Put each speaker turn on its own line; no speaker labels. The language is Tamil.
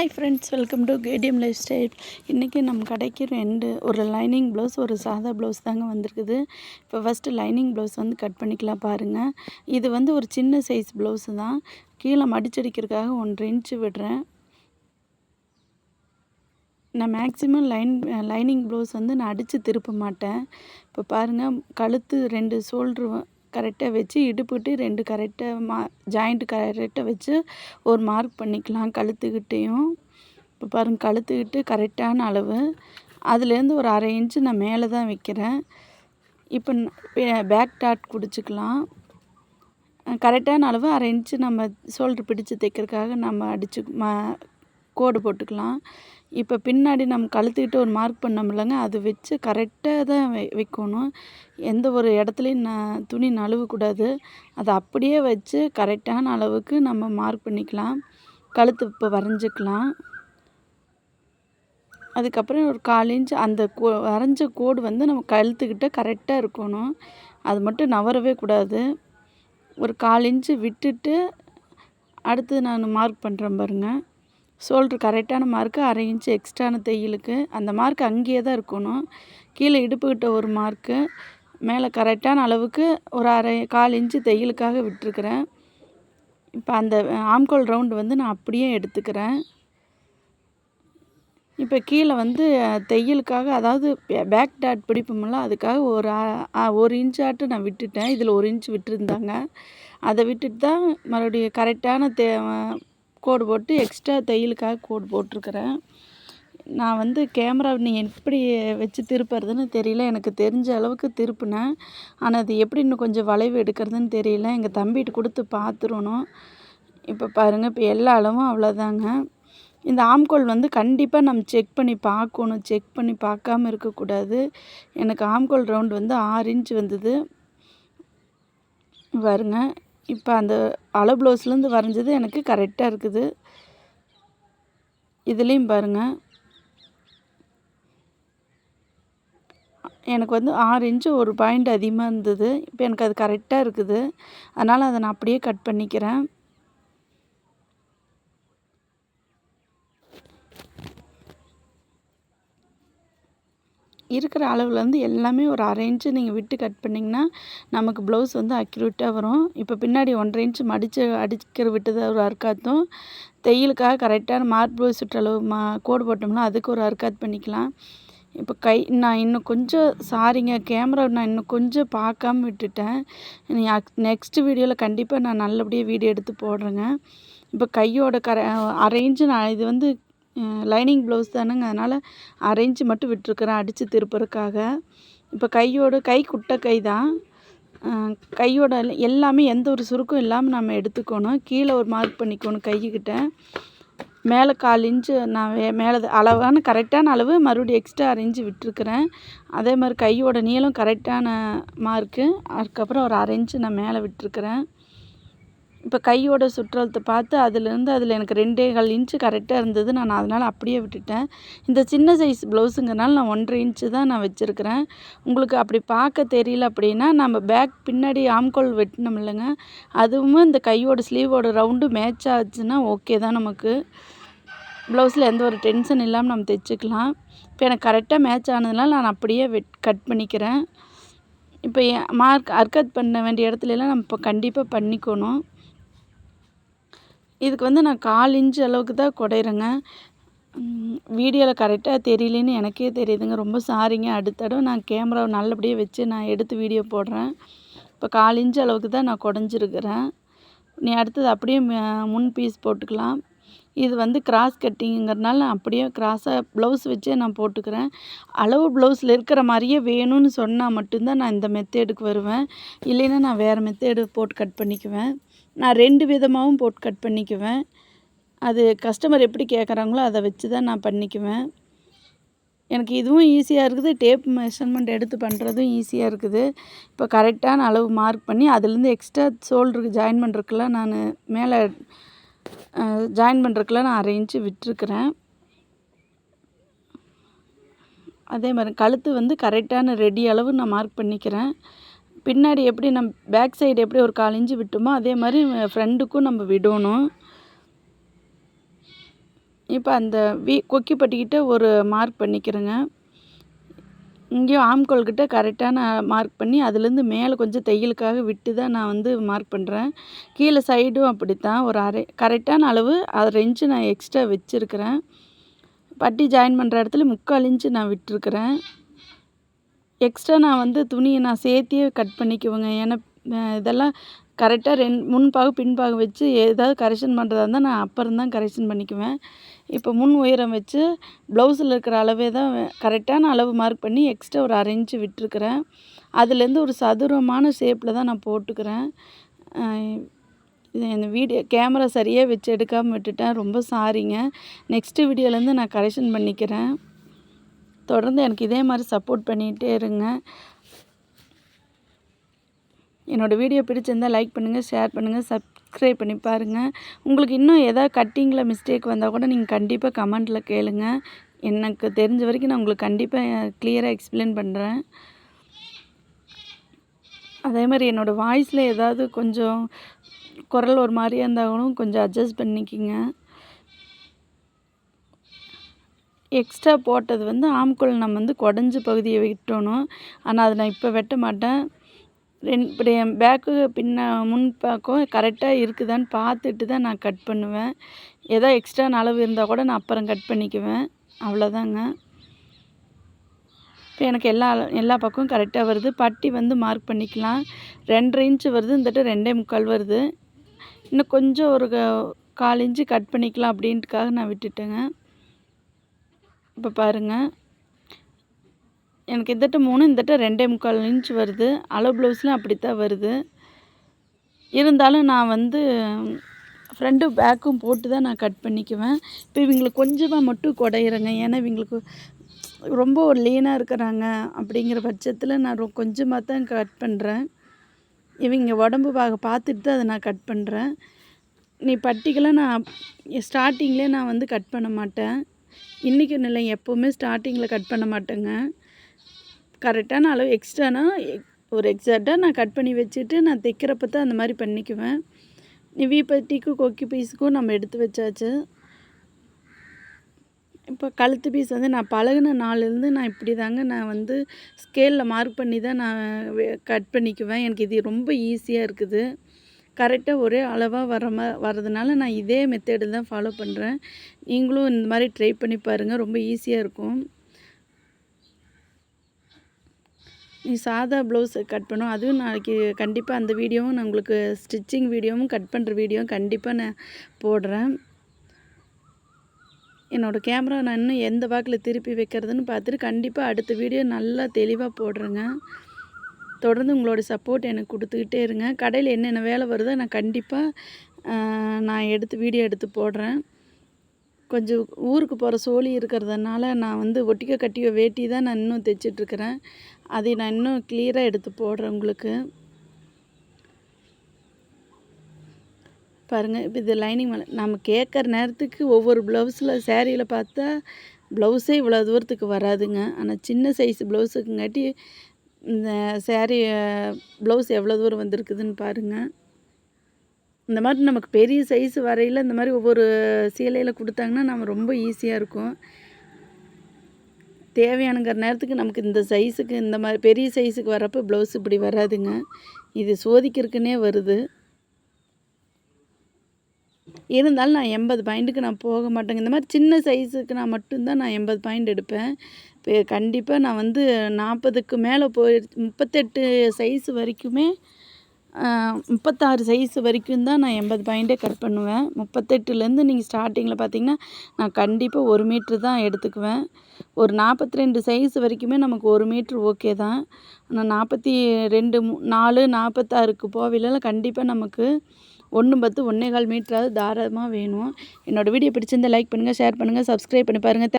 Hi friends welcome to KTM Lifestyle இன்றைக்கி நம்ம கடைக்கு ரெண்டு ஒரு லைனிங் ப்ளவுஸ் ஒரு சாதா ப்ளவுஸ் தாங்க வந்திருக்குது. இப்போ ஃபஸ்ட்டு லைனிங் ப்ளவுஸ் வந்து கட் பண்ணிக்கலாம் பாருங்கள் இது வந்து ஒரு சின்ன சைஸ் ப்ளவுஸு தான். கீழே மடிச்சடிக்கிறதுக்காக ஒன்றரை இன்ச்சு விடுறேன். நான் மேக்ஸிமம் லைன் லைனிங் ப்ளவுஸ் வந்து நான் அடித்து திருப்ப மாட்டேன். இப்போ பாருங்கள் கழுத்து ரெண்டு ஷோல்ட்ரு கரெக்டாக வச்சு இடுப்புட்டு ரெண்டு கரெக்டாக மா ஜாயிண்ட் கரெக்டாக வச்சு ஒரு மார்க் பண்ணிக்கலாம் கழுத்துக்கிட்டேயும். இப்போ பாருங்கள் கழுத்துக்கிட்டு கரெக்டான அளவு. அதுலேருந்து ஒரு அரை இன்ச்சு நான் மேலே தான் வைக்கிறேன். இப்போ பேக் டாட் குடிச்சிக்கலாம். கரெக்டான அளவு அரை இன்ச்சு நம்ம ஷோல்டர் பிடிச்சு தைக்கிறதுக்காக நம்ம அடிச்சு மா கோடு போட்டுக்கலாம். இப்போ பின்னாடி நம்ம கழுத்துக்கிட்ட ஒரு மார்க் பண்ணோம்லங்க அது வச்சு கரெக்டாக தான் வை வைக்கணும். எந்த ஒரு இடத்துலையும் நான் துணி நழுவக்கூடாது. அதை அப்படியே வச்சு கரெக்டான அளவுக்கு நம்ம மார்க் பண்ணிக்கலாம். கழுத்து இப்போ வரைஞ்சிக்கலாம். அதுக்கப்புறம் ஒரு கால் இன்ச் அந்த கோ வரைஞ்ச கோடு வந்து நம்ம கழுத்துக்கிட்ட கரெக்டாக இருக்கணும். அது மட்டும் நவரவே கூடாது. ஒரு கால் இன்ச்சு விட்டுட்டு அடுத்து நான் மார்க் பண்ணுறேன் பாருங்கள் ஷோல்ட்ரு கரெக்டான மார்க்கு அரை இன்ச்சு எக்ஸ்ட்ரான தையலுக்கு அந்த மார்க் அங்கேயே தான் இருக்கணும். கீழே இடுப்புக்கிட்ட ஒரு மார்க்கு மேலே கரெக்டான அளவுக்கு ஒரு அரை கால் இன்ச்சு தையலுக்காக விட்டுருக்குறேன். இப்போ அந்த ஆம்கோல் ரவுண்டு வந்து நான் அப்படியே எடுத்துக்கிறேன். இப்போ கீழே வந்து தையலுக்காக அதாவது பேக் டாட் பிடிப்போம்ல அதுக்காக ஒரு ஒரு இன்ச்சாட்டு நான் விட்டுட்டேன். இதில் ஒரு இன்ச் விட்டுருந்தாங்க. அதை விட்டுட்டு தான் மறுபடியும் கரெக்டான தே கோடு போட்டு எக்ஸ்ட்ரா தையலுக்காக கோடு போட்டிருக்கிறேன். நான் வந்து கேமரா நீ எப்படி வச்சு திருப்புறதுன்னு தெரியல. எனக்கு தெரிஞ்ச அளவுக்கு திருப்பினேன். ஆனால் அது எப்படி இன்னும் கொஞ்சம் வளைவு எடுக்கிறதுன்னு தெரியல. எங்கள் தம்பிகிட்ட கொடுத்து பார்த்துருணும் இப்போ பாருங்கள் இப்போ எல்லா அளவும் அவ்வளோதாங்க இந்த ஆம்கோல் வந்து கண்டிப்பாக நம்ம செக் பண்ணி பார்க்கணும். செக் பண்ணி பார்க்காம இருக்கக்கூடாது. எனக்கு ஆம்கோல் ரவுண்ட் வந்து ஆறு இன்ச் வந்தது. வருங்க இப்போ அந்த அளவு ப்ளவுஸ்லேருந்து வரைஞ்சது எனக்கு கரெக்டாக இருக்குது. இதுலேயும் பாருங்கள் எனக்கு வந்து ஆறு இன்ச்சு ஒரு பாயிண்ட் அதிகமாக இருந்தது. இப்போ எனக்கு அது கரெக்டாக இருக்குது. அதனால் அதை நான் அப்படியே கட் பண்ணிக்கிறேன். இருக்கிற அளவுலேருந்து எல்லாமே ஒரு அரை இன்ச்சு நீங்கள் விட்டு கட் பண்ணிங்கன்னா நமக்கு ப்ளவுஸ் வந்து அக்யூரேட்டாக வரும். இப்போ பின்னாடி ஒன்றரை இன்ச்சு மடித்து அடிக்கிற விட்டது ஒரு அர்க்காத்தும். தையலுக்காக கரெக்டான மார்க் ப்ளவுஸ் சுற்றளவு மா கோடு போட்டோம்னா அதுக்கு ஒரு அர்க்காத் பண்ணிக்கலாம். இப்போ கை நான் இன்னும் கொஞ்சம் சாரிங்க கேமரா நான் இன்னும் கொஞ்சம் பார்க்காம விட்டுட்டேன். நெக்ஸ்ட் வீடியோவில் கண்டிப்பாக நான் நல்லபடியாக வீடியோ எடுத்து போடுறேங்க. இப்போ கையோட கர அரேஞ்சு நான் இது வந்து லைனிங் ப்ளவுஸ் தானேங்க. அதனால் அரேஞ்ச் மட்டும் விட்டுருக்குறேன் அடித்து திருப்புறதுக்காக. இப்போ கையோட கை குட்டை கை தான். கையோட எல்லாமே எந்த ஒரு சுருக்கும் இல்லாமல் நம்ம எடுத்துக்கணும். கீழே ஒரு மார்க் பண்ணிக்கணும் கைக்கிட்ட மேலே கால் இன்ச்சு நான் மேலே அளவான கரெக்டான அளவு மறுபடியும் எக்ஸ்ட்ரா அரைஞ்சு விட்டுருக்குறேன். அதே மாதிரி கையோட நீளம் கரெக்டான மார்க்கு அதுக்கப்புறம் ஒரு அரை இன்ச்சு நான் மேலே விட்டுருக்குறேன். இப்போ கையோட சுற்றளத்தை பார்த்து அதுலேருந்து அதில் எனக்கு ரெண்டே கால் இன்ச்சு கரெக்டாக இருந்தது. நான் அதனால் அப்படியே விட்டுட்டேன். இந்த சின்ன சைஸ் ப்ளவுஸுங்கிறனால நான் ஒன்றரை இன்ச்சு தான் நான் வச்சுருக்கிறேன். உங்களுக்கு அப்படி பார்க்க தெரியல அப்படின்னா நம்ம பேக் பின்னாடி ஆம்கோல் வெட்டினோம் இல்லைங்க. அதுவும் இந்த கையோட ஸ்லீவோட ரவுண்டு மேட்ச் ஆச்சுன்னா ஓகே தான் நமக்கு. ப்ளவுஸில் எந்த ஒரு டென்ஷன் இல்லாமல் நம்ம தைச்சிக்கலாம். இப்போ எனக்கு கரெக்டாக மேட்ச் ஆனதுனால நான் அப்படியே வெட் கட் பண்ணிக்கிறேன். இப்போ மார்க் அர்க்கத் பண்ண வேண்டிய இடத்துலலாம் நம்ம இப்போ கண்டிப்பாக பண்ணிக்கணும். இதுக்கு வந்து நான் கால் இன்ச்சு அளவுக்கு தான் குடையிறேங்க. வீடியோவில் கரெக்டாக தெரியலன்னு எனக்கே தெரியுதுங்க. ரொம்ப சாரிங்க. அடுத்த தடவை நான் கேமராவை நல்லபடியாக வச்சு நான் எடுத்து வீடியோ போடுறேன். இப்போ கால் இன்ச்சு அளவுக்கு தான் நான் குடஞ்சிருக்கிறேன். நீ அடுத்தது அப்படியே முன் பீஸ் போட்டுக்கலாம். இது வந்து கிராஸ் கட்டிங்கிறதுனால நான் அப்படியே கிராஸாக ப்ளவுஸ் வச்சே நான் போட்டுக்கிறேன். அளவு ப்ளவுஸில் இருக்கிற மாதிரியே வேணும்னு சொன்னால் மட்டும்தான் நான் இந்த மெத்தேடுக்கு வருவேன். இல்லைன்னா நான் வேறு மெத்தேடு போட்டு கட் பண்ணிக்குவேன். நான் ரெண்டு விதமாகவும் போட்டு கட் பண்ணிக்குவேன். அது கஸ்டமர் எப்படி கேட்குறாங்களோ அதை வச்சு தான் நான் பண்ணிக்குவேன். எனக்கு இதுவும் ஈஸியாக இருக்குது. டேப் மெஷர்மெண்ட் எடுத்து பண்ணுறதும் ஈஸியாக இருக்குது. இப்போ கரெக்டான அளவு மார்க் பண்ணி அதுலேருந்து எக்ஸ்ட்ரா ஷோல்டருக்கு ஜாயின் பண்ணுறதுக்குலாம் நான் மேலே ஜாயின் பண்ணுறதுக்குலாம் நான் அரை இன்ச்சு விட்டுருக்குறேன். அதே மாதிரி கழுத்து வந்து கரெக்டான ரெடி அளவு நான் மார்க் பண்ணிக்கிறேன். பின்னாடி எப்படி நம் பேக் சைடு எப்படி ஒரு கால் இன்ச்சு விட்டோமோ அதே மாதிரி ஃப்ரண்ட்டுக்கும் நம்ம விடணும். இப்போ அந்த வீ கொக்கி பட்டிக்கிட்ட ஒரு மார்க் பண்ணிக்கிறேங்க. இங்கேயும் ஆம்கோல் கிட்ட கரெக்டாக நான் மார்க் பண்ணி அதுலேருந்து மேலே கொஞ்சம் தையலுக்காக விட்டு தான் நான் வந்து மார்க் பண்ணுறேன் கீழே சைடும் அப்படித்தான். ஒரு அரை கரெக்டான அளவு அரை இன்ச்சு நான் எக்ஸ்ட்ரா வச்சுருக்கிறேன். பட்டி ஜாயின் பண்ணுற இடத்துல முக்கால் இன்ச்சு நான் விட்டுருக்குறேன். எக்ஸ்ட்ரா நான் வந்து துணியை நான் சேர்த்தியே கட் பண்ணிக்குவேங்க. ஏன்னா இதெல்லாம் கரெக்டாக ரெண் முன்பாகு பின்பாகு வச்சு ஏதாவது கரெக்ஷன் பண்ணுறதா இருந்தால் நான் அப்புறம் தான் கரெக்ஷன் பண்ணிக்குவேன். இப்போ முன் உயரம் வச்சு ப்ளவுஸில் இருக்கிற அளவே தான் கரெக்டான அளவு மார்க் பண்ணி எக்ஸ்ட்ரா ஒரு அரை இன்ச்சு விட்டுருக்குறேன். அதுலேருந்து ஒரு சதுரமான ஷேப்பில் தான் நான் போட்டுக்கிறேன். இது இந்த வீடியோ கேமரா சரியாக வச்சு எடுக்காமல் விட்டுட்டேன். ரொம்ப சாரிங்க நெக்ஸ்ட்டு வீடியோலேருந்து நான் கரெக்ஷன் பண்ணிக்கிறேன். தொடர்ந்து எனக்கு இதே மாதிரி சப்போர்ட் பண்ணிகிட்டே இருங்க. என்னோடய வீடியோ பிடிச்சிருந்தால் லைக் பண்ணுங்கள் ஷேர் பண்ணுங்கள் சப்ஸ்கிரைப் பண்ணி பாருங்கள் உங்களுக்கு இன்னும் எதாவது கட்டிங்கில் மிஸ்டேக் வந்தால் கூட நீங்கள் கண்டிப்பாக கமெண்ட்டில் கேளுங்க. எனக்கு தெரிஞ்ச வரைக்கும் நான் உங்களுக்கு கண்டிப்பாக கிளியராக எக்ஸ்பிளைன் பண்ணுறேன் அதே மாதிரி என்னோடய வாய்ஸில் ஏதாவது கொஞ்சம் குரல் ஒரு மாதிரியாக இருந்தாலும் கொஞ்சம் அட்ஜஸ்ட் பண்ணிக்கிங்க. எக்ஸ்ட்ரா போட்டது வந்து ஆம்குள் நம்ம வந்து குடஞ்ச பகுதியை விட்டணும். ஆனால் அதை நான் இப்போ வெட்ட மாட்டேன். ரெண் இப்படி என் பேக்கு பின்ன முன் பக்கம் கரெக்டாக இருக்குதான்னு பார்த்துட்டு தான் நான் கட் பண்ணுவேன். ஏதோ எக்ஸ்ட்ரா அளவு இருந்தால் கூட நான் அப்புறம் கட் பண்ணிக்குவேன். அவ்வளோதாங்க இப்போ எனக்கு எல்லா எல்லா பக்கமும் கரெக்டாக வருது. பட்டி வந்து மார்க் பண்ணிக்கலாம். ரெண்டரை இன்ச்சு வருது இந்தட்டு ரெண்டே முக்கால் வருது. இன்னும் கொஞ்சம் ஒரு கால் இன்ச்சு கட் பண்ணிக்கலாம் அப்படின்ட்டுக்காக நான் விட்டுட்டேங்க. இப்போ பாருங்கள் எனக்கு இந்தட்ட மூணு இந்தட்ட ரெண்டே முக்கால் இன்ச் வருது. அளவு ப்ளவுஸ்லாம் அப்படித்தான் வருது. இருந்தாலும் நான் வந்து ஃப்ரண்ட்டு பேக்கும் போட்டு தான் நான் கட் பண்ணிக்குவேன். இப்போ இவங்களுக்கு கொஞ்சமாக மட்டும் குடையிறேங்க ஏன்னா இவங்களுக்கு ரொம்ப ஒரு லீனாக இருக்கிறாங்க அப்படிங்கிற பட்சத்தில் நான் கொஞ்சமாக தான் கட் பண்ணுறேன் இவங்க உடம்பு பாக பார்த்துட்டு தான் அதை நான் கட் பண்ணுறேன் நீ பட்டிக்கெல்லாம் நான் ஸ்டார்டிங்லேயே நான் வந்து கட் பண்ண மாட்டேன். இன்றைக்கி இல்லை எப்போவுமே ஸ்டார்டிங்கில் கட் பண்ண மாட்டேங்க. கரெக்டான அளவு எக்ஸ்ட்ரானா ஒரு எக்ஸாக்டாக நான் கட் பண்ணி வச்சுட்டு நான் தைக்கிறப்ப தான் அந்த மாதிரி பண்ணிக்குவேன். நிவி பட்டிக்கும் கொக்கி பீஸுக்கும் நம்ம எடுத்து வச்சாச்சு. இப்போ கழுத்து பீஸ் வந்து நான் பழகின நாள்லேருந்து நான் இப்படி தாங்க நான் வந்து ஸ்கேலில் மார்க் பண்ணி தான் நான் கட் பண்ணிக்குவேன். எனக்கு இது ரொம்ப ஈஸியாக இருக்குது. கரெக்டாக ஒரே அளவாக வர வரதுனால நான் இதே மெத்தேடு தான் ஃபாலோ பண்ணுறேன் நீங்களும் இந்த மாதிரி ட்ரை பண்ணி பாருங்கள் ரொம்ப ஈஸியாக இருக்கும். நீ சாதா ப்ளவுஸ் கட் பண்ணும் அதுவும் நாளைக்கு கண்டிப்பாக அந்த வீடியோவும் நான் உங்களுக்கு ஸ்டிச்சிங் வீடியோவும் கட் பண்ணுற வீடியோவும் கண்டிப்பாக நான் போடுறேன். என்னோடய கேமரா நான் இன்னும் எந்த வாக்கில் திருப்பி வைக்கிறதுன்னு பார்த்துட்டு கண்டிப்பாக அடுத்த வீடியோ நல்லா தெளிவாக போடுறேங்க. தொடர்ந்து உங்களோட சப்போர்ட் எனக்கு கொடுத்துக்கிட்டே இருங்க. கடையில் என்னென்ன வேலை வருதோ நான் கண்டிப்பாக நான் எடுத்து வீடியோ எடுத்து போடுறேன். கொஞ்சம் ஊருக்கு போகிற சோழி இருக்கிறதுனால நான் வந்து ஒட்டிக்க கட்டிய வேட்டி தான் நான் இன்னும் தைச்சிட்ருக்கிறேன். அதை நான் இன்னும் கிளியராக எடுத்து போடுறேன் உங்களுக்கு. பாருங்கள் இப்போ இது லைனிங் மேலே நம்ம கேட்குற நேரத்துக்கு ஒவ்வொரு ப்ளவுஸில் சேரீயில் பார்த்தா ப்ளவுஸே இவ்வளோ தூரத்துக்கு வராதுங்க. ஆனால் சின்ன சைஸ் ப்ளவுஸுக்குங்காட்டி இந்த சேரீ ப்ளவுஸ் எவ்வளோ தூரம் வந்திருக்குதுன்னு பாருங்கள் இந்த மாதிரி நமக்கு பெரிய சைஸ் வரையில் இந்த மாதிரி ஒவ்வொரு சீலையில் கொடுத்தாங்கன்னா நம்ம ரொம்ப ஈஸியாக இருக்கும். தேவையானுங்கிற நேரத்துக்கு நமக்கு இந்த சைஸுக்கு இந்த மாதிரி பெரிய சைஸுக்கு வரப்போ ப்ளவுஸ் இப்படி வராதுங்க. இது சோதிக்கிறதுக்குன்னே வருது. இருந்தாலும் நான் எண்பது பாயிண்ட்டுக்கு நான் போக மாட்டேங்க. இந்த மாதிரி சின்ன சைஸுக்கு நான் மட்டும்தான் நான் எண்பது பாயிண்ட் எடுப்பேன். கண்டிப்பாக நான் வந்து நாற்பதுக்கு மேலே போய் முப்பத்தெட்டு சைஸ் வரைக்குமே முப்பத்தாறு சைஸ் வரைக்கும் தான் நான் எண்பது பாயிண்ட்டே கட் பண்ணுவேன். முப்பத்தெட்டுலேருந்து நீங்கள் ஸ்டார்டிங்கில் பார்த்தீங்கன்னா நான் கண்டிப்பாக ஒரு மீட்ரு தான் எடுத்துக்குவேன். ஒரு நாற்பத்தி ரெண்டு சைஸ் வரைக்குமே நமக்கு ஒரு மீட்ரு ஓகே தான். ஆனால் நாற்பத்தி ரெண்டு நாலு நாற்பத்தாறுக்கு போவில கண்டிப்பாக நமக்கு ஒன்று பத்து ஒன்றே கால் மீட்டராவது தாராளமாக வேணும். என்னோடய வீடியோ பிடிச்சிருந்தால் லைக் பண்ணுங்கள் ஷேர் பண்ணுங்கள் சப்ஸ்கிரைப் பண்ணி பாருங்கள்